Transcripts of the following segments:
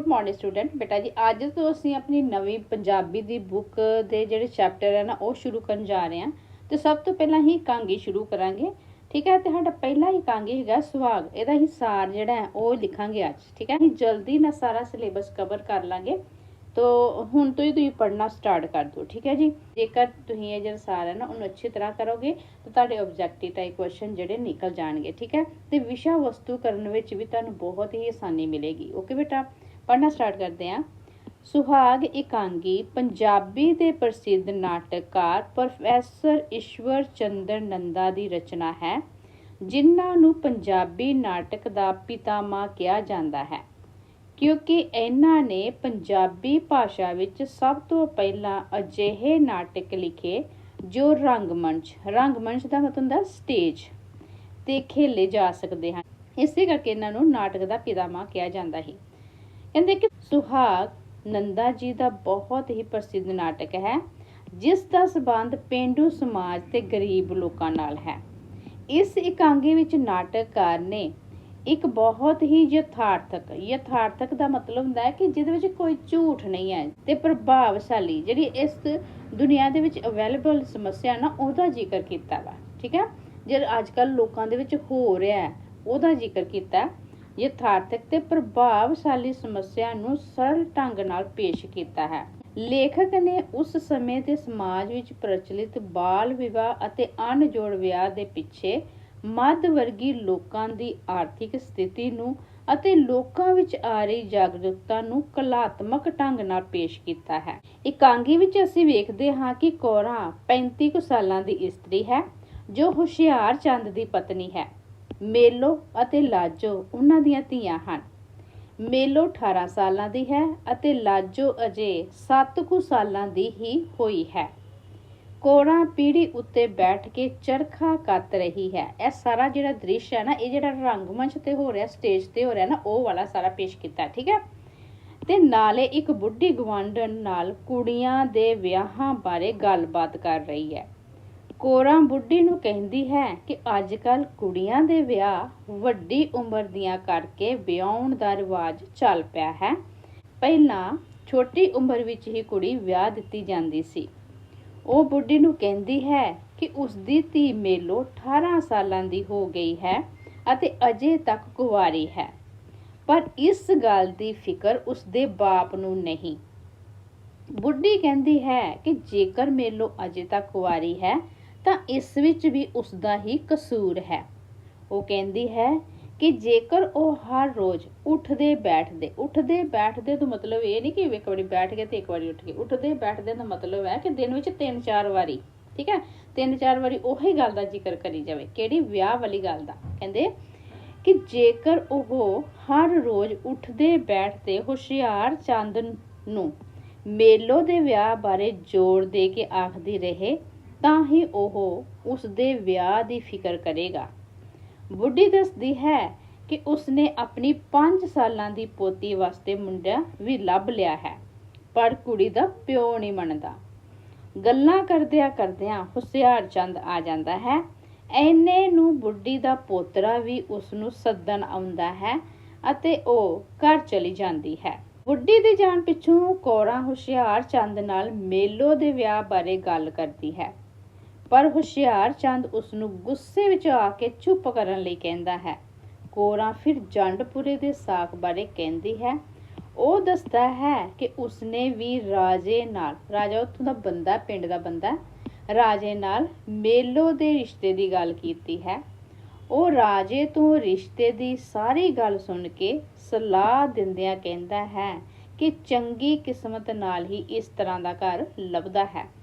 Good morning student ਬੇਟਾ ਜੀ, ਅੱਜ ਤੋਂ ਅਸੀਂ ਆਪਣੀ ਨਵੀਂ ਪੰਜਾਬੀ ਦੀ ਬੁੱਕ ਦੇ ਜਿਹੜੇ ਚੈਪਟਰ ਹੈ ਨਾ, ਉਹ ਸ਼ੁਰੂ ਕਰਨ ਜਾ ਰਹੇ ਹਾਂ। ਤੇ ਸਭ ਤੋਂ ਪਹਿਲਾਂ ਹੀ ਕਾਂਗੀ ਸ਼ੁਰੂ ਕਰਾਂਗੇ। ਠੀਕ ਹੈ, ਤੇ ਸਾਡਾ ਪਹਿਲਾ ਹੀ ਕਾਂਗੀ ਹੈਗਾ ਸੁਹਾਗ। ਇਹਦਾ ਹੀ ਸਾਰ ਜਿਹੜਾ ਹੈ, ਉਹ ਲਿਖਾਂਗੇ ਅੱਜ। ਠੀਕ ਹੈ, ਅਸੀਂ ਜਲਦੀ ਨਾਲ ਸਾਰਾ ਸਿਲੇਬਸ ਕਵਰ ਕਰ ਲਾਂਗੇ। ਤੋ ਹੁਣ ਤੋਂ ਹੀ ਤੁਸੀਂ ਪੜ੍ਹਨਾ ਸਟਾਰਟ ਕਰ ਦਿਓ। ਠੀਕ ਹੈ ਜੀ? ਜੇਕਰ ਤੁਸੀਂ ਇਹ ਜਿਹੜਾ ਸਾਰ ਹੈ ਨਾ, ਉਹਨੂੰ ਅੱਛੀ ਤਰ੍ਹਾਂ ਕਰੋਗੇ, ਤਾਂ ਤੁਹਾਡੇ ਆਬਜੈਕਟਿਵ ਟਾਈਪ ਕੁਐਸਚਨ ਜਿਹੜੇ ਨਿਕਲ ਜਾਣਗੇ। ਠੀਕ ਹੈ? ਤੇ ਵਿਸ਼ਾ ਵਸਤੂ ਕਰਨ ਵਿੱਚ ਵੀ ਤੁਹਾਨੂੰ ਬਹੁਤ ਹੀ ਆਸਾਨੀ ਮਿਲੇਗੀ। ਓਕੇ ਬੇਟਾ? ਪੜ੍ਹਨਾ ਸਟਾਰਟ ਕਰਦੇ ਹਾਂ। ਸੁਹਾਗ ਇਕਾਂਗੀ, ਪੰਜਾਬੀ ਦੇ ਪ੍ਰਸਿੱਧ ਨਾਟਕਕਾਰ ਪ੍ਰੋਫੈਸਰ ਈਸ਼ਵਰ ਚੰਦਰ ਨੰਦਾ ਦੀ ਰਚਨਾ ਹੈ, ਜਿਨ੍ਹਾਂ ਨੂੰ ਪੰਜਾਬੀ ਨਾਟਕ ਦਾ ਪਿਤਾਮਾ ਕਿਹਾ ਜਾਂਦਾ ਹੈ। ਕਿਉਂਕਿ ਇਹਨਾਂ ਨੇ ਪੰਜਾਬੀ ਭਾਸ਼ਾ ਵਿੱਚ ਸਭ ਤੋਂ ਪਹਿਲਾਂ ਅਜਿਹੇ ਨਾਟਕ ਲਿਖੇ ਜੋ ਰੰਗਮੰਚ ਰੰਗਮੰਚ ਦਾ ਮਤਲਬ ਹੁੰਦਾ ਸਟੇਜ ਤੇ ਖੇਲੇ ਜਾ ਸਕਦੇ ਹਨ। ਇਸੇ ਕਰਕੇ ਇਹਨਾਂ ਨੂੰ ਨਾਟਕ ਦਾ ਪਿਤਾਮਾ ਕਿਹਾ ਜਾਂਦਾ ਹੈ ਕਹਿੰਦੇ ਕਿ ਸੁਹਾਗ ਨੰਦਾ ਜੀ ਦਾ ਬਹੁਤ ਹੀ ਪ੍ਰਸਿੱਧ ਨਾਟਕ ਹੈ, ਜਿਸ ਦਾ ਸਬੰਧ ਪਿੰਡੂ ਸਮਾਜ ਤੇ ਗਰੀਬ ਲੋਕਾਂ ਨਾਲ ਹੈ। ਇਸ ਇਕਾਂਗੀ ਵਿੱਚ ਨਾਟਕਕਾਰ ਨੇ ਇੱਕ ਬਹੁਤ ਹੀ ਯਥਾਰਥਕ ਯਥਾਰਥਕ ਦਾ ਮਤਲਬ ਹੁੰਦਾ ਹੈ ਕਿ ਜਿਹਦੇ ਵਿੱਚ ਕੋਈ ਝੂਠ ਨਹੀਂ ਹੈ ਤੇ ਪ੍ਰਭਾਵਸ਼ਾਲੀ, ਜਿਹੜੀ ਇਸ ਦੁਨੀਆ ਦੇ ਵਿੱਚ ਅਵੇਲੇਬਲ ਸਮੱਸਿਆ ਨਾ, ਉਹਦਾ ਜ਼ਿਕਰ ਕੀਤਾ ਵਾ, ਠੀਕ ਹੈ? ਜਿਹੜਾ ਅੱਜ ਕੱਲ ਲੋਕਾਂ ਦੇ ਵਿੱਚ ਹੋ ਰਿਹਾ ਉਹਦਾ ਜ਼ਿਕਰ ਕੀਤਾ। ਯਥਾਰਥਕ ਤੇ ਪ੍ਰਭਾਵਸ਼ਾਲੀ ਸਮੱਸਿਆ ਨੂੰ ਸਰਲ ਢੰਗ ਨਾਲ ਪੇਸ਼ ਕੀਤਾ ਹੈ। ਲੇਖਕ ਨੇ ਉਸ ਸਮੇਂ ਦੇ ਸਮਾਜ ਵਿੱਚ ਪ੍ਰਚਲਿਤ ਬਾਲ ਵਿਵਾਹ ਅਤੇ ਅਣਜੋੜ ਵਿਆਹ ਦੇ ਪਿੱਛੇ ਮੱਧ ਵਰਗੀ ਲੋਕਾਂ ਦੀ ਆਰਥਿਕ ਸਥਿਤੀ ਨੂੰ ਅਤੇ ਲੋਕਾਂ ਵਿੱਚ ਆ ਰਹੀ ਜਾਗਰੂਕਤਾ ਨੂੰ ਕਲਾਤਮਕ ਢੰਗ ਨਾਲ ਪੇਸ਼ ਕੀਤਾ ਹੈ। ਇਕਾਂਗੀ ਵਿੱਚ ਅਸੀਂ ਵੇਖਦੇ ਹਾਂ ਕਿ ਕੌਰਾਂ 35 ਕੁ ਸਾਲਾਂ ਦੀ ਇਸਤਰੀ ਹੈ, ਜੋ ਹੁਸ਼ਿਆਰ ਚੰਦ ਦੀ ਪਤਨੀ ਹੈ। ਮੇਲੋ ਅਤੇ ਲਾਜੋ ਉਹਨਾਂ ਦੀਆਂ ਧੀਆਂ ਹਨ। ਮੇਲੋ 18 ਸਾਲਾਂ ਦੀ ਹੈ ਅਤੇ ਲਾਜੋ ਅਜੇ 7 ਕੁ ਸਾਲਾਂ ਦੀ ਹੀ ਹੋਈ ਹੈ। ਕੋਰਾ ਪੀੜੀ ਉੱਤੇ ਬੈਠ ਕੇ ਚਰਖਾ ਕੱਤ ਰਹੀ ਹੈ। ਇਹ ਸਾਰਾ ਜਿਹੜਾ ਦ੍ਰਿਸ਼ ਹੈ ਨਾ, ਇਹ ਜਿਹੜਾ ਰੰਗਮੰਚ ਤੇ ਹੋ ਰਿਹਾ, ਸਟੇਜ ਤੇ ਹੋ ਰਿਹਾ ਨਾ, ਉਹ ਵਾਲਾ ਸਾਰਾ ਪੇਸ਼ ਕੀਤਾ, ਠੀਕ ਹੈ? ਤੇ ਨਾਲੇ ਇੱਕ ਬੁੱਢੀ ਗਵਾਂਢਣ ਨਾਲ ਕੁੜੀਆਂ ਦੇ ਵਿਆਹਾਂ ਬਾਰੇ ਗੱਲਬਾਤ ਕਰ ਰਹੀ ਹੈ। ਕੋਰਾਂ ਬੁੱਢੀ ਨੂੰ ਕਹਿੰਦੀ ਹੈ ਕਿ ਅੱਜ ਕੱਲ ਕੁੜੀਆਂ ਦੇ ਵਿਆਹ ਵੱਡੀ ਉਮਰ ਦੀਆਂ ਕਰਕੇ ਵਿਆਹਣ ਦਾ ਰਿਵਾਜ ਚੱਲ ਪਿਆ ਹੈ। ਪਹਿਲਾਂ ਛੋਟੀ ਉਮਰ ਵਿੱਚ ਹੀ ਕੁੜੀ ਵਿਆਹ ਦਿੱਤੀ ਜਾਂਦੀ ਸੀ। ਉਹ ਬੁੱਢੀ ਨੂੰ ਕਹਿੰਦੀ ਹੈ ਕਿ ਉਸ ਦੀ ਧੀ ਮੇਲੋ 18 ਸਾਲਾਂ ਦੀ ਹੋ ਗਈ ਹੈ ਅਤੇ ਅਜੇ ਤੱਕ ਕੁਵਾਰੀ ਹੈ। ਪਰ ਇਸ ਗੱਲ ਦੀ ਫਿਕਰ ਉਸ ਦੇ ਬਾਪ ਨੂੰ ਨਹੀਂ। ਬੁੱਢੀ ਕਹਿੰਦੀ ਹੈ ਕਿ ਜੇਕਰ ਮੇਲੋ ਅਜੇ ਤੱਕ ਕੁਵਾਰੀ ਹੈ ਤਾਂ ਇਸ ਵਿੱਚ ਵੀ ਉਸ ਦਾ ਹੀ ਕਸੂਰ ਹੈ। ਉਹ ਕਹਿੰਦੀ ਹੈ ਕਿ ਜੇਕਰ ਉਹ ਹਰ ਰੋਜ਼ ਉੱਠਦੇ ਬੈਠਦੇ ਉੱਠਦੇ ਬੈਠਦੇ ਤੋਂ ਮਤਲਬ ਇਹ ਨਹੀਂ ਕਿ ਇੱਕ ਵਾਰੀ ਬੈਠ ਗਏ ਤੇ ਇੱਕ ਵਾਰੀ ਉੱਠ ਗਏ ਉੱਠਦੇ ਬੈਠਦੇ ਦਾ ਮਤਲਬ ਹੈ ਕਿ ਦਿਨ ਵਿੱਚ ਤਿੰਨ ਚਾਰ ਵਾਰੀ, ਠੀਕ ਹੈ? ਤਿੰਨ ਚਾਰ ਵਾਰੀ ਉਹੀ ਗੱਲ ਦਾ ਜ਼ਿਕਰ ਕਰੀ ਜਾਵੇ, ਕਿਹੜੀ ਵਿਆਹ ਵਾਲੀ ਗੱਲ ਦਾ। ਕਹਿੰਦੇ ਕਿ ਜੇਕਰ ਉਹ ਹਰ ਰੋਜ਼ ਉੱਠਦੇ ਬੈਠਦੇ ਹੁਸ਼ਿਆਰ ਚੰਦ ਨੂੰ ਮੇਲੋ ਦੇ ਵਿਆਹ ਬਾਰੇ ਜ਼ੋਰ ਦੇ ਕੇ ਆਖਦੀ ਰਹੇ ਤਾਂ ਹੀ ਉਹ ਉਸ ਦੇ ਵਿਆਹ ਦੀ ਫਿਕਰ ਕਰੇਗਾ। ਬੁੱਢੀ ਦੱਸਦੀ ਹੈ ਕਿ ਉਸਨੇ ਆਪਣੀ 5 ਸਾਲਾਂ ਦੀ ਪੋਤੀ ਵਾਸਤੇ ਮੁੰਡਾ ਵੀ ਲੱਭ ਲਿਆ ਹੈ, ਪਰ ਕੁੜੀ ਦਾ ਪਿਓ ਨਹੀਂ ਮੰਨਦਾ। ਗੱਲਾਂ ਕਰਦਿਆਂ ਕਰਦਿਆਂ ਹੁਸ਼ਿਆਰ ਚੰਦ ਆ ਜਾਂਦਾ ਹੈ। ਐਨੇ ਨੂੰ ਬੁੱਢੀ ਦਾ ਪੋਤਰਾ ਵੀ ਉਸ ਨੂੰ ਸੱਦਣ ਆਉਂਦਾ ਹੈ ਅਤੇ ਉਹ ਘਰ ਚਲੀ ਜਾਂਦੀ ਹੈ। ਬੁੱਢੀ ਦੇ ਜਾਣ ਪਿੱਛੋਂ ਕੋਰਾ ਹੁਸ਼ਿਆਰ ਚੰਦ ਨਾਲ ਮੇਲੋ ਦੇ ਵਿਆਹ ਬਾਰੇ ਗੱਲ ਕਰਦੀ ਹੈ। ਪਰ ਹੁਸ਼ਿਆਰ ਚੰਦ ਉਸ ਨੂੰ ਗੁੱਸੇ ਵਿੱਚ ਆ ਕੇ ਚੁੱਪ ਕਰਨ ਲਈ ਕਹਿੰਦਾ ਹੈ। ਕੋਰਾ ਫਿਰ ਜੰਡਪੁਰੇ ਦੇ ਸਾਕ ਬਾਰੇ ਕਹਿੰਦੀ ਹੈ। ਉਹ ਦੱਸਦਾ ਹੈ ਕਿ ਉਸਨੇ ਵੀ ਰਾਜੇ ਨਾਲ, ਰਾਜਾ ਉੱਥੋਂ ਦਾ ਬੰਦਾ, ਪਿੰਡ ਦਾ ਬੰਦਾ, ਰਾਜੇ ਨਾਲ ਮੇਲੋ ਦੇ ਰਿਸ਼ਤੇ ਦੀ ਗੱਲ ਕੀਤੀ ਹੈ। ਉਹ ਰਾਜੇ ਤੋਂ ਰਿਸ਼ਤੇ ਦੀ ਸਾਰੀ ਗੱਲ ਸੁਣ ਕੇ ਸਲਾਹ ਦਿੰਦਿਆਂ ਕਹਿੰਦਾ ਹੈ ਕਿ ਚੰਗੀ ਕਿਸਮਤ ਨਾਲ ਹੀ ਇਸ ਤਰ੍ਹਾਂ ਦਾ ਘਰ ਲੱਭਦਾ ਹੈ।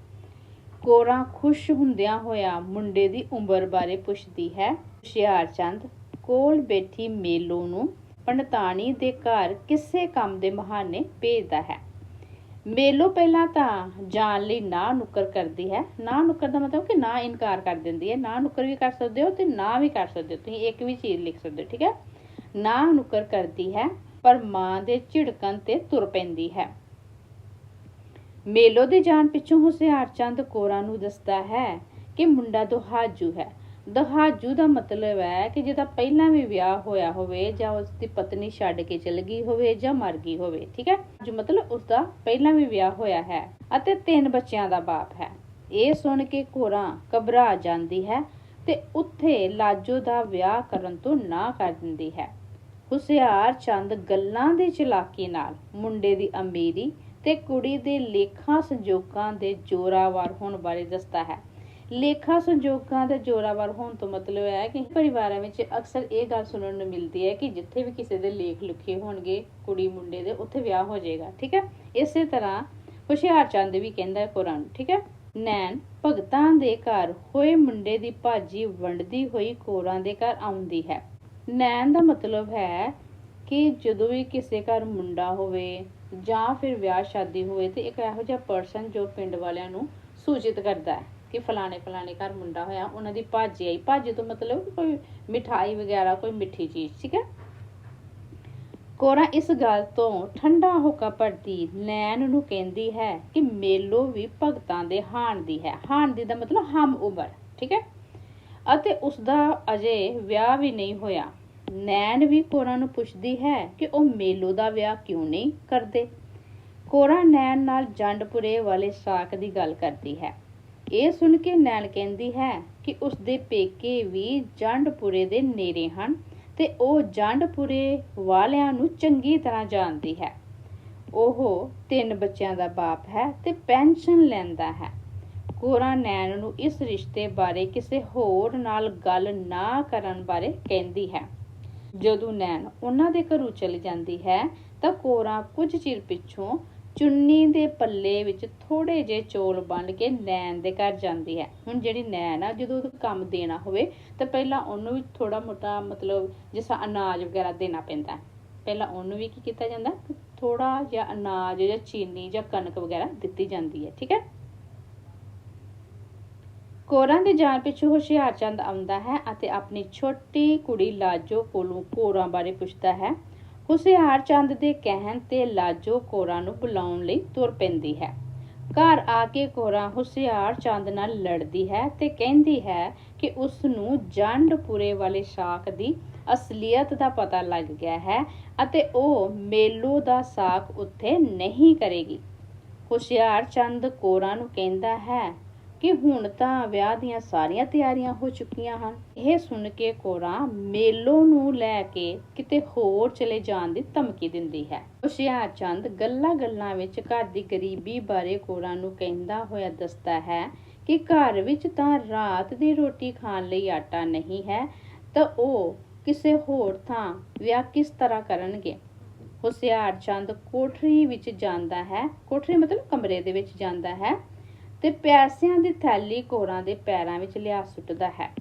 ਕੋਰਾ ਖੁਸ਼ ਹੁੰਦਿਆਂ ਹੋਇਆ ਮੁੰਡੇ ਦੀ ਉਮਰ ਬਾਰੇ ਪੁੱਛਦੀ ਹੈ। ਹੁਸ਼ਿਆਰ ਕੋਲ ਬੈਠੀ ਮੇਲੋ ਨੂੰ ਪੰਡਤਾਣੀ ਦੇ ਘਰ ਕਿਸੇ ਕੰਮ ਦੇ ਬਹਾਨੇ ਭੇਜਦਾ ਹੈ। ਮੇਲੋ ਪਹਿਲਾਂ ਤਾਂ ਜਾਣ ਲਈ ਨਾ ਨੁੱਕਰ ਕਰਦੀ ਹੈ। ਨਾ ਨੁੱਕਰ ਦਾ ਮਤਲਬ ਕਿ ਨਾ ਇਨਕਾਰ ਕਰ ਦਿੰਦੀ ਹੈ। ਨਾ ਨੁੱਕਰ ਵੀ ਕਰ ਸਕਦੇ ਹੋ ਤੇ ਨਾ ਵੀ ਕਰ ਸਕਦੇ ਹੋ। ਤੁਸੀਂ ਇੱਕ ਵੀ ਚੀਜ਼ ਲਿਖ ਸਕਦੇ ਹੋ, ਠੀਕ ਹੈ? ਨਾ ਨੁੱਕਰ ਕਰਦੀ ਹੈ, ਪਰ ਮਾਂ ਦੇ ਝਿੜਕਣ ਤੇ ਤੁਰ ਪੈਂਦੀ ਹੈ। ਮੇਲੋ ਦੇ ਜਾਣ ਪਿੱਛੋਂ ਹੁਸ਼ਿਆਰ ਚੰਦ ਕੋਰਾਂ ਨੂੰ ਦੱਸਦਾ ਹੈ ਕਿ ਮੁੰਡਾ ਦੁਹਾਜੂ ਹੈ। ਦਹਾਜੂ ਦਾ ਮਤਲਬ ਹੈ ਕਿ ਜਿਹਦਾ ਪਹਿਲਾਂ ਵੀ ਵਿਆਹ ਹੋਇਆ ਹੋਵੇ ਜਾਂ ਉਸ ਦੀ ਪਤਨੀ ਛੱਡ ਕੇ ਚਲ ਗਈ ਹੋਵੇ ਜਾਂ ਮਰ ਗਈ ਹੋਵੇ, ਠੀਕ ਹੈ? ਜੋ ਮਤਲਬ ਉਸ ਦਾ ਪਹਿਲਾਂ ਵੀ ਵਿਆਹ ਹੋਇਆ ਹੈ ਅਤੇ ਤਿੰਨ ਬੱਚਿਆਂ ਦਾ ਬਾਪ ਹੈ। ਇਹ ਸੁਣ ਕੇ ਕੋਰਾ ਘਬਰਾ ਜਾਂਦੀ ਹੈ ਤੇ ਉੱਥੇ ਲਾਜੋ ਦਾ ਵਿਆਹ ਕਰਨ ਤੋਂ ਨਾ ਕਰ ਦਿੰਦੀ ਹੈ। ਹੁਸਿਆਰ ਚੰਦ ਗੱਲਾਂ ਦੇ ਚਲਾਕੀ ਨਾਲ ਮੁੰਡੇ ਦੀ ਅਮੀਰੀ ਤੇ ਕੁੜੀ ਦੇ ਲੇਖਾਂ ਸੰਜੋਗਾਂ ਦੇ ਜੋਰਾਵਰ ਹੋਣ ਬਾਰੇ ਦੱਸਦਾ ਹੈ। ਲੇਖਾਂ ਸੰਜੋਗਾਂ ਦੇ ਜੋਰਾਵਰ ਹੋਣ ਤੋਂ ਮਤਲਬ ਹੈ ਕਿ ਪਰਿਵਾਰਾਂ ਵਿੱਚ ਅਕਸਰ ਇਹ ਗੱਲ ਸੁਣਨ ਨੂੰ ਮਿਲਦੀ ਹੈ ਕਿ ਜਿੱਥੇ ਵੀ ਕਿਸੇ ਦੇ ਲੇਖ ਲਿਖੇ ਹੋਣਗੇ, ਕੁੜੀ ਮੁੰਡੇ ਦੇ, ਉੱਥੇ ਵਿਆਹ ਹੋ ਜਾਏਗਾ, ਠੀਕ ਹੈ? ਇਸੇ ਤਰ੍ਹਾਂ ਹੁਸ਼ਿਆਰ ਚੰਦ ਵੀ ਕਹਿੰਦਾ ਹੈ ਕੁਰਾਨ ਠੀਕ ਹੈ? ਨੈਣ, ਭਗਤਾਂ ਦੇ ਘਰ ਹੋਏ ਮੁੰਡੇ ਦੀ ਭਾਜੀ ਵੰਡਦੀ ਹੋਈ ਕੋਰਾਂ ਦੇ ਘਰ ਆਉਂਦੀ ਹੈ। ਨੈਣ ਦਾ ਮਤਲਬ ਹੈ ਕਿ ਜਦੋਂ ਵੀ ਕਿਸੇ ਘਰ ਮੁੰਡਾ ਹੋਵੇ ਜਾਂ ਫਿਰ ਵਿਆਹ ਸ਼ਾਦੀ ਹੋਵੇ ਤੇ ਇੱਕ ਇਹੋ ਜਿਹਾ ਪਰਸਨ ਜੋ ਪਿੰਡ ਵਾਲਿਆਂ ਨੂੰ ਸੂਚਿਤ ਕਰਦਾ ਹੈ ਕਿ ਫਲਾਣੇ ਫਲਾਣੇ ਘਰ ਮੁੰਡਾ ਹੋਇਆ, ਉਹਨਾਂ ਦੀ ਭਾਜੀ ਆਈ। ਭਾਜੀ ਤੋਂ ਮਤਲਬ ਕੋਈ ਮਿਠਾਈ ਵਗੈਰਾ, ਕੋਈ ਮਿੱਠੀ ਚੀਜ਼, ਠੀਕ ਹੈ? ਕੋਰਾ, ਇਸ ਗੱਲ ਤੋਂ ਠੰਡਾ ਹੋਕਾ ਕੇ ਪੜਦੀ ਨੈਣ ਨੂੰ ਕਹਿੰਦੀ ਹੈ ਕਿ ਮੇਲੋ ਵੀ ਭਗਤਾਂ ਦੇ ਹਾਣ ਦੀ ਹੈ। ਹਾਣ ਦੀ ਦਾ ਮਤਲਬ ਹਮ ਉਮਰ, ਠੀਕ ਹੈ? ਅਤੇ ਉਸ ਦਾ ਅਜੇ ਵਿਆਹ ਵੀ ਨਹੀਂ ਹੋਇਆ। ਨੈਣ ਵੀ ਕੋਰਾ ਨੂੰ ਪੁੱਛਦੀ ਹੈ ਕਿ ਉਹ ਮੇਲੋ ਦਾ ਵਿਆਹ ਕਿਉਂ ਨਹੀਂ ਕਰਦੇ? ਕੋਰਾ ਨੈਣ ਨਾਲ ਜੰਡਪੁਰੇ ਵਾਲੇ ਸਾਕ ਦੀ ਗੱਲ ਕਰਦੀ ਹੈ। ਇਹ ਸੁਣ ਕੇ ਨੈਣ ਕਹਿੰਦੀ ਹੈ ਕਿ ਉਸ ਦੇ ਪੇਕੇ ਵੀ ਜੰਡਪੁਰੇ ਦੇ ਨੇੜੇ ਹਨ ਤੇ ਉਹ ਜੰਡਪੁਰੇ ਵਾਲਿਆਂ ਨੂੰ ਚੰਗੀ ਤਰ੍ਹਾਂ ਜਾਣਦੀ ਹੈ। ਉਹ ਤਿੰਨ ਬੱਚਿਆਂ ਦਾ ਬਾਪ ਹੈ ਤੇ ਪੈਨਸ਼ਨ ਲੈਂਦਾ ਹੈ। ਕੋਰਾ ਨੈਣ ਨੂੰ ਇਸ ਰਿਸ਼ਤੇ ਬਾਰੇ ਕਿਸੇ ਹੋਰ ਨਾਲ ਗੱਲ ਨਾ ਕਰਨ ਬਾਰੇ ਕਹਿੰਦੀ ਹੈ। ਜਦੋਂ ਨੈਣ ਉਹਨਾਂ ਦੇ ਘਰੋਂ ਚਲੀ ਜਾਂਦੀ ਹੈ, ਤਾਂ ਕੋਰਾ ਕੁਝ ਚਿਰ ਪਿੱਛੋਂ ਚੁੰਨੀ ਦੇ ਪੱਲੇ ਵਿੱਚ ਥੋੜੇ ਜਿਹੇ ਚੋਲ ਬੰਨ ਕੇ ਨੈਣ ਦੇ ਘਰ ਜਾਂਦੀ ਹੈ। ਹੁਣ ਜਿਹੜੀ ਨੈਣ ਆ, ਜਦੋਂ ਉਹ ਕੰਮ ਦੇਣਾ ਹੋਵੇ, ਤਾਂ ਪਹਿਲਾਂ ਉਹਨੂੰ ਵੀ ਥੋੜਾ ਮੋਟਾ ਮਤਲਬ ਜਿਸ ਅਨਾਜ ਵਗੈਰਾ ਦੇਣਾ ਪੈਂਦਾ ਪਹਿਲਾਂ ਉਹਨੂੰ ਵੀ ਕੀ ਕੀਤਾ ਜਾਂਦਾ? ਥੋੜਾ ਜਿਹਾ ਅਨਾਜ ਜਾਂ ਚੀਨੀ ਜਾਂ ਕਣਕ ਵਗੈਰਾ ਦਿੱਤੀ ਜਾਂਦੀ ਹੈ, ਠੀਕ ਹੈ? ਕੋਰਾਂ ਦੇ ਜਾਣ ਪਿੱਛੋਂ ਹੁਸ਼ਿਆਰਚੰਦ ਆਉਂਦਾ ਹੈ ਅਤੇ ਆਪਣੀ ਛੋਟੀ ਕੁੜੀ ਲਾਜੋ ਕੋਲੋਂ ਕੋਰਾਂ ਬਾਰੇ ਪੁੱਛਦਾ ਹੈ। ਹੁਸ਼ਿਆਰਚੰਦ ਦੇ ਕਹਿਣ ਤੇ ਲਾਜੋ ਕੋਰਾਂ ਨੂੰ ਬੁਲਾਉਣ ਲਈ ਤੁਰ ਪੈਂਦੀ ਹੈ। ਘਰ ਆ ਕੇ ਕੋਰਾਂ ਹੁਸ਼ਿਆਰਚੰਦ ਨਾਲ ਲੜਦੀ ਹੈ ਤੇ ਕਹਿੰਦੀ ਹੈ ਕਿ ਉਸ ਨੂੰ ਜੰਡਪੁਰੇ ਵਾਲੇ ਸਾਕ ਦੀ ਅਸਲੀਅਤ ਦਾ ਪਤਾ ਲੱਗ ਗਿਆ ਹੈ ਅਤੇ ਉਹ ਮੇਲੋ ਦਾ ਸਾਕ ਉੱਥੇ ਨਹੀਂ ਕਰੇਗੀ। ਹੁਸ਼ਿਆਰਚੰਦ ਕੋਰਾਂ ਨੂੰ ਕਹਿੰਦਾ ਹੈ ਕਿ ਹੁਣ ਤਾਂ ਵਿਆਹ ਦੀਆਂ ਸਾਰੀਆਂ ਤਿਆਰੀਆਂ ਹੋ ਚੁੱਕੀਆਂ ਹਨ। ਇਹ ਸੁਣ ਕੇ ਕੋਰਾ ਮੇਲੋ ਨੂੰ ਲੈ ਕੇ ਕਿਤੇ ਹੋਰ ਚਲੇ ਜਾਣ ਦੀ ਧਮਕੀ ਦਿੰਦੀ ਹੈ। ਹੁਸ਼ਿਆਰ ਚੰਦ ਗੱਲਾਂ-ਗੱਲਾਂ ਵਿੱਚ ਘਰ ਦੀ ਗਰੀਬੀ ਬਾਰੇ ਕੋਰਾ ਨੂੰ ਕਹਿੰਦਾ ਹੋਇਆ ਦੱਸਦਾ ਹੈ ਕਿ ਘਰ ਵਿੱਚ ਤਾਂ ਰਾਤ ਦੀ ਰੋਟੀ ਖਾਣ ਲਈ ਆਟਾ ਨਹੀਂ ਹੈ, ਤਾਂ ਉਹ ਕਿਸੇ ਹੋਰ ਥਾਂ ਵਿਆਹ ਕਿਸ ਤਰ੍ਹਾਂ ਕਰਨਗੇ? ਹੁਸ਼ਿਆਰ ਚੰਦ ਕੋਠਰੀ ਵਿੱਚ ਜਾਂਦਾ ਹੈ, ਕੋਠਰੀ ਮਤਲਬ ਕਮਰੇ ਦੇ ਵਿੱਚ ਜਾਂਦਾ ਹੈ। ਤੇ ਪੈਸਿਆਂ ਦੀ ਥੈਲੀ ਕੋਰਾਂ ਦੇ ਪੈਰਾਂ ਵਿੱਚ ਲਿਆ ਸੁੱਟਦਾ ਹੈ।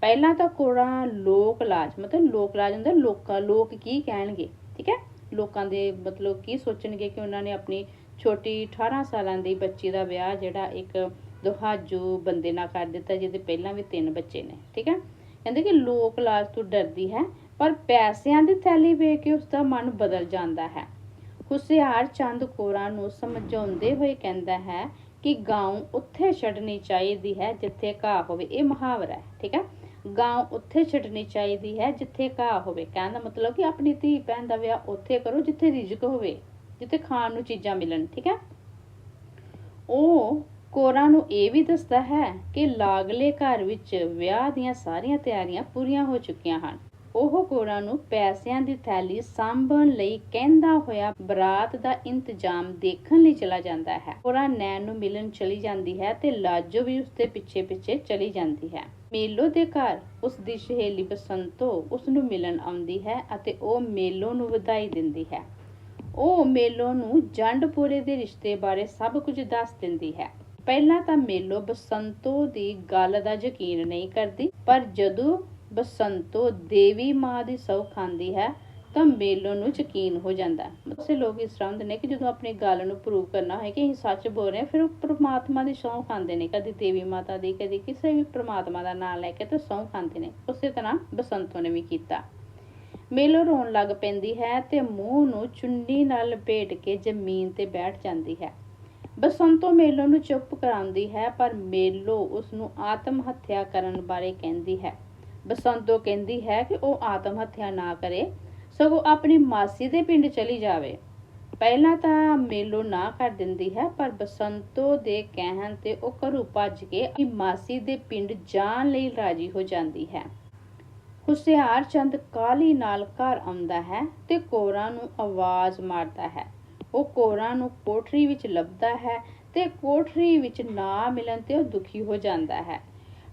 ਪਹਿਲਾਂ ਤਾਂ ਕੋਰਾਂ ਲੋਕ ਲਾਜ, ਮਤਲਬ ਲੋਕ ਲਾਜ ਹੁੰਦਾ, ਲੋਕਾਂ, ਲੋਕ ਕੀ ਕਹਿਣਗੇ? ਠੀਕ ਹੈ? ਲੋਕਾਂ ਦੇ ਮਤਲਬ ਕੀ ਸੋਚਣਗੇ ਕਿ ਉਹਨਾਂ ਨੇ ਆਪਣੀ ਛੋਟੀ 18 ਸਾਲਾਂ ਦੀ ਬੱਚੀ ਦਾ ਵਿਆਹ ਜਿਹੜਾ ਇੱਕ ਦੁਹਾਜੂ ਬੰਦੇ ਨਾਲ ਕਰ ਦਿੱਤਾ, ਜਿਹਦੇ ਪਹਿਲਾਂ ਵੀ ਤਿੰਨ ਬੱਚੇ ਨੇ। ਠੀਕ ਹੈ? ਕਹਿੰਦੇ ਕਿ ਲੋਕ ਲਾਜ ਤੋਂ ਡਰਦੀ ਹੈ, ਪਰ ਪੈਸਿਆਂ ਦੀ ਥੈਲੀ ਵੇਖ ਕੇ ਉਸ ਦਾ ਮਨ ਬਦਲ ਜਾਂਦਾ ਹੈ। ਹੁਸ਼ਿਆਰ ਚੰਦ ਕੋਰਾਂ ਨੂੰ ਸਮਝਾਉਂਦੇ ਹੋਏ ਕਹਿੰਦਾ ਹੈ ਕਿ ਗਾਉਂ ਉੱਥੇ ਛੱਡਣੀ ਚਾਹੀਦੀ ਹੈ ਜਿੱਥੇ ਘਾਹ ਹੋਵੇ। ਇਹ ਮੁਹਾਵਰਾ ਹੈ, ਠੀਕ ਹੈ? ਗਾਉਂ ਉੱਥੇ ਛੱਡਣੀ ਚਾਹੀਦੀ ਹੈ ਜਿੱਥੇ ਘਾਹ ਹੋਵੇ। ਕਹਿਣ ਦਾ ਮਤਲਬ ਕਿ ਆਪਣੀ ਧੀ ਭੈਣ ਦਾ ਵਿਆਹ ਉੱਥੇ ਕਰੋ ਜਿੱਥੇ ਰਿਜ਼ਕ ਹੋਵੇ, ਜਿੱਥੇ ਖਾਣ ਨੂੰ ਚੀਜ਼ਾਂ ਮਿਲਣ, ਠੀਕ ਹੈ? ਉਹ ਕੋਰਾਂ ਨੂੰ ਇਹ ਵੀ ਦੱਸਦਾ ਹੈ ਕਿ ਲਾਗਲੇ ਘਰ ਵਿੱਚ ਵਿਆਹ ਦੀਆਂ ਸਾਰੀਆਂ ਤਿਆਰੀਆਂ ਪੂਰੀਆਂ ਹੋ ਚੁੱਕੀਆਂ ਹਨ। ਉਹ ਕੋਰਾਂ ਨੂੰ ਪੈਸਿਆਂ ਦੀ ਥੈਲੀ ਸਾਂਭਣ ਲਈ ਕਹਿੰਦਾ ਹੋਇਆ ਬਰਾਤ ਦਾ ਇੰਤਜ਼ਾਮ ਦੇਖਣ ਲਈ ਚਲਾ ਜਾਂਦਾ ਹੈ। ਕੋਰਾ ਨੈਣ ਨੂੰ ਮਿਲਣ ਚਲੀ ਜਾਂਦੀ ਹੈ ਤੇ ਲਾਜੋ ਵੀ ਉਸਦੇ ਪਿੱਛੇ ਪਿੱਛੇ ਚਲੀ ਜਾਂਦੀ ਹੈ। ਮੇਲੋ ਦੇ ਘਰ ਉਸ ਦੀ ਸਹੇਲੀ ਬਸੰਤੋ ਉਸ ਨੂੰ ਮਿਲਣ ਆਉਂਦੀ ਹੈ ਅਤੇ ਉਹ ਮੇਲੋ ਨੂੰ ਵਧਾਈ ਦਿੰਦੀ ਹੈ। ਉਹ ਮੇਲੋ ਨੂੰ ਜੰਡਪੁਰੇ ਦੇ ਰਿਸ਼ਤੇ ਬਾਰੇ ਸਭ ਕੁਝ ਦੱਸ ਦਿੰਦੀ ਹੈ। ਪਹਿਲਾਂ ਤਾਂ ਮੇਲੋ ਬਸੰਤੋ ਦੀ ਗੱਲ ਦਾ ਯਕੀਨ ਨਹੀਂ ਕਰਦੀ, ਪਰ ਜਦੋਂ ਬਸੰਤੋ ਦੇਵੀ ਮਾਂ ਦੀ ਸੌ ਖਾਂਦੀ ਹੈ, ਤਾਂ ਮੇਲੋ ਨੂੰ ਯਕੀਨ ਹੋ ਜਾਂਦਾ ਉਸੇ ਲੋਕ ਇਸ ਤਰ੍ਹਾਂ ਹੁੰਦੇ ਨੇ ਕਿ ਜਦੋਂ ਆਪਣੀ ਗੱਲ ਨੂੰ ਪ੍ਰੂਵ ਕਰਨਾ ਹੈ ਕਿ ਅਸੀਂ ਸੱਚ ਬੋਲ ਰਹੇ ਹਾਂ, ਫਿਰ ਉਹ ਪ੍ਰਮਾਤਮਾ ਦੀ ਸਹੁੰ ਖਾਂਦੇ ਨੇ। ਕਦੀ ਦੇਵੀ ਮਾਤਾ ਦੀ, ਕਦੀ ਕਿਸੇ ਵੀ ਪ੍ਰਮਾਤਮਾ ਦਾ ਨਾਮ ਲੈ ਕੇ ਤੇ ਸਹੁੰ ਖਾਂਦੇ ਨੇ। ਉਸੇ ਤਰ੍ਹਾਂ ਬਸੰਤੋ ਨੇ ਵੀ ਕੀਤਾ। ਮੇਲੋ ਰੋਣ ਲੱਗ ਪੈਂਦੀ ਹੈ ਤੇ ਮੂੰਹ ਨੂੰ ਚੁੰਨੀ ਨਾਲ ਲਪੇਟ ਕੇ ਜ਼ਮੀਨ ਤੇ ਬੈਠ ਜਾਂਦੀ ਹੈ। ਬਸੰਤੋ ਮੇਲੋ ਨੂੰ ਚੁੱਪ ਕਰਾਉਂਦੀ ਹੈ, ਪਰ ਮੇਲੋ ਉਸ ਨੂੰ ਆਤਮ ਹੱਤਿਆ ਕਰਨ ਬਾਰੇ ਕਹਿੰਦੀ ਹੈ। ਬਸੰਤੋ ਕਹਿੰਦੀ ਹੈ ਕਿ ਉਹ ਆਤਮ ਹੱਤਿਆ ਨਾ ਕਰੇ, ਸਗੋਂ ਆਪਣੀ ਮਾਸੀ ਦੇ ਪਿੰਡ ਚਲੀ ਜਾਵੇ। ਪਹਿਲਾਂ ਤਾਂ ਮੇਲੋ ਨਾ ਕਰ ਦਿੰਦੀ ਹੈ, ਪਰ ਬਸੰਤੋ ਦੇ ਕਹਿਣ ਤੇ ਉਹ ਘਰੋਂ ਭੱਜ ਕੇ ਆਪਣੀ ਮਾਸੀ ਦੇ ਪਿੰਡ ਜਾਣ ਲਈ ਰਾਜੀ ਹੋ ਜਾਂਦੀ ਹੈ। ਹੁਸਿਆਰ ਚੰਦ ਕਾਲੀ ਨਾਲ ਘਰ ਆਉਂਦਾ ਹੈ ਤੇ ਕੋਰਾਂ ਨੂੰ ਆਵਾਜ਼ ਮਾਰਦਾ ਹੈ। ਉਹ ਕੋਰਾਂ ਨੂੰ ਕੋਠਰੀ ਵਿੱਚ ਲੱਭਦਾ ਹੈ ਤੇ ਕੋਠਰੀ ਵਿੱਚ ਨਾ ਮਿਲਣ ਤੇ ਉਹ ਦੁਖੀ ਹੋ ਜਾਂਦਾ ਹੈ।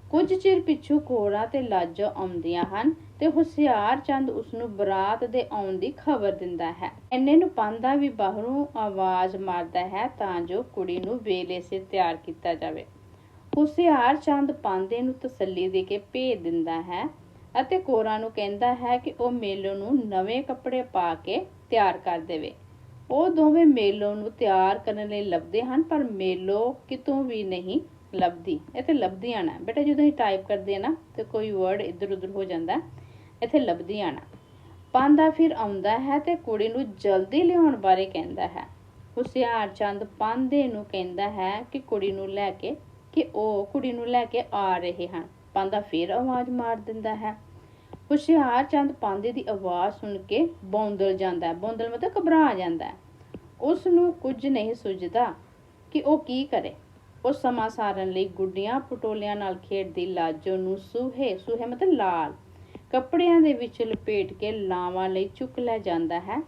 ਕੁਝ ਚਿਰ ਪਿੱਛੋਂ ਕੋਰਾ ਤੇ ਲਾਜੋ ਆਉਂਦੀਆਂ ਹਨ ਤੇ ਹੁਸਿਆਰ ਚੰਦ ਉਸ ਨੂੰ ਬਰਾਤ ਦੇ ਆਉਣ ਦੀ ਖਬਰ ਦਿੰਦਾ ਹੈ। ਐਨੇ ਨੂੰ ਪਾਂਦਾ ਵੀ ਬਾਹਰੋਂ ਆਵਾਜ਼ ਮਾਰਦਾ ਹੈ ਤਾਂ ਜੋ ਕੁੜੀ ਨੂੰ ਵੇਲੇ ਸਿਰ ਤਿਆਰ ਕੀਤਾ ਜਾਵੇ। ਹੁਸਿਆਰ ਚੰਦ ਪਾਂਦੇ ਨੂੰ ਤਸੱਲੀ ਦੇ ਕੇ ਭੇਜ ਦਿੰਦਾ ਹੈ ਅਤੇ ਕੋਰਾ ਨੂੰ ਕਹਿੰਦਾ ਹੈ ਕਿ ਉਹ ਮੇਲੋ ਨੂੰ ਨਵੇਂ ਕੱਪੜੇ ਪਾ ਕੇ ਤਿਆਰ ਕਰ ਦੇਵੇ। ਉਹ ਦੋਵੇਂ ਮੇਲੋ ਨੂੰ ਤਿਆਰ ਕਰਨ ਲਈ ਲੱਭਦੇ ਹਨ, ਪਰ ਮੇਲੋ ਕਿਤੋਂ ਵੀ ਨਹੀਂ ਲੱਭਦੀ ਇੱਥੇ ਲੱਭਦੀ ਆਣਾ ਬੇਟਾ ਜਦੋਂ ਅਸੀਂ ਟਾਈਪ ਕਰਦੇ ਆ ਨਾ, ਤੇ ਕੋਈ ਵਰਡ ਇੱਧਰ ਉੱਧਰ ਹੋ ਜਾਂਦਾ ਇੱਥੇ ਲੱਭਦੀ ਆਣਾ ਪਾਂਦਾ ਫਿਰ ਆਉਂਦਾ ਹੈ ਤੇ ਕੁੜੀ ਨੂੰ ਜਲਦੀ ਲਿਆਉਣ ਬਾਰੇ ਕਹਿੰਦਾ ਹੈ। ਹੁਸਿਆਰ ਚੰਦ ਪਾਂਦੇ ਨੂੰ ਕਹਿੰਦਾ ਹੈ ਕਿ ਕੁੜੀ ਨੂੰ ਲੈ ਕੇ, ਕਿ ਉਹ ਕੁੜੀ ਨੂੰ ਲੈ ਕੇ ਆ ਰਹੇ ਹਨ। ਪਾਂਦਾ ਫਿਰ ਆਵਾਜ਼ ਮਾਰ ਦਿੰਦਾ ਹੈ। ਹੁਸ਼ਿਆਰ ਚੰਦ ਪਾਂਦੇ ਦੀ ਆਵਾਜ਼ ਸੁਣ ਕੇ ਬੌਂਦਲ ਜਾਂਦਾ ਹੈ। ਬੌਂਦਲ ਮਤਲਬ ਘਬਰਾ ਜਾਂਦਾ ਉਸ ਨੂੰ ਕੁਝ ਨਹੀਂ ਸੁਝਦਾ ਕਿ ਉਹ ਕੀ ਕਰੇ। ਉਹ ਸਮਾਂ ਸਾਰਨ ਲਈ ਗੁੱਡੀਆਂ ਪਟੋਲਿਆਂ ਨਾਲ ਖੇਡਦੀ ਲਾਜੋ ਨੂੰ ਸੂਹੇ ਸੂਹੇ ਮਤਲਬ ਲਾਲ। ਕੱਪੜਿਆਂ ਦੇ ਵਿੱਚ ਲਪੇਟ ਕੇ ਲਾਵਾਂ ਲਈ ਚੁੱਕ ਲੈ ਜਾਂਦਾ ਹੈ।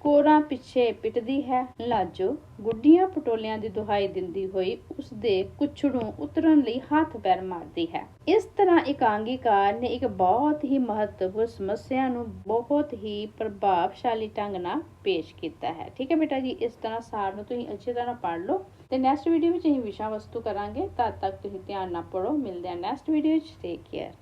ਕੋਰਾਂ ਪਿੱਛੇ ਪਿੱਟਦੀ ਹੈ। ਲਾਜੋ ਗੁੱਡੀਆਂ ਪਟੋਲਿਆਂ ਦੀ ਦੁਹਾਈ ਦਿੰਦੀ ਹੋਈ ਉਸ ਦੇ ਕੁਛੜੋਂ ਉਤਰਨ ਲਈ ਹੱਥ ਪੈਰ ਮਾਰਦੀ ਹੈ। ਇਸ ਤਰ੍ਹਾਂ ਇਕਾਂਗੀਕਾਰ ਨੇ ਇੱਕ ਬਹੁਤ ਹੀ ਮਹੱਤਵਪੂਰਨ ਸਮੱਸਿਆ ਨੂੰ ਬਹੁਤ ਹੀ ਪ੍ਰਭਾਵਸ਼ਾਲੀ ਢੰਗ ਨਾਲ ਪੇਸ਼ ਕੀਤਾ ਹੈ। ਠੀਕ ਹੈ ਬੇਟਾ ਜੀ, ਇਸ ਤਰ੍ਹਾਂ ਸਾਰ ਨੂੰ ਤੁਸੀਂ ਅੱਛੀ ਤਰ੍ਹਾਂ ਪੜ੍ਹ ਲਓ। ਤੇ ਨੈਕਸਟ ਵੀਡੀਓ ਵਿੱਚ ਅਸੀਂ ਵਿਸ਼ਾ ਵਸਤੂ ਕਰਾਂਗੇ, ਤਦ ਤੱਕ ਤੁਸੀਂ ਧਿਆਨ ਨਾਲ ਪੜ੍ਹੋ। ਮਿਲਦੇ ਹਾਂ ਨੈਕਸਟ ਵੀਡੀਓ ਵਿੱਚ। Take care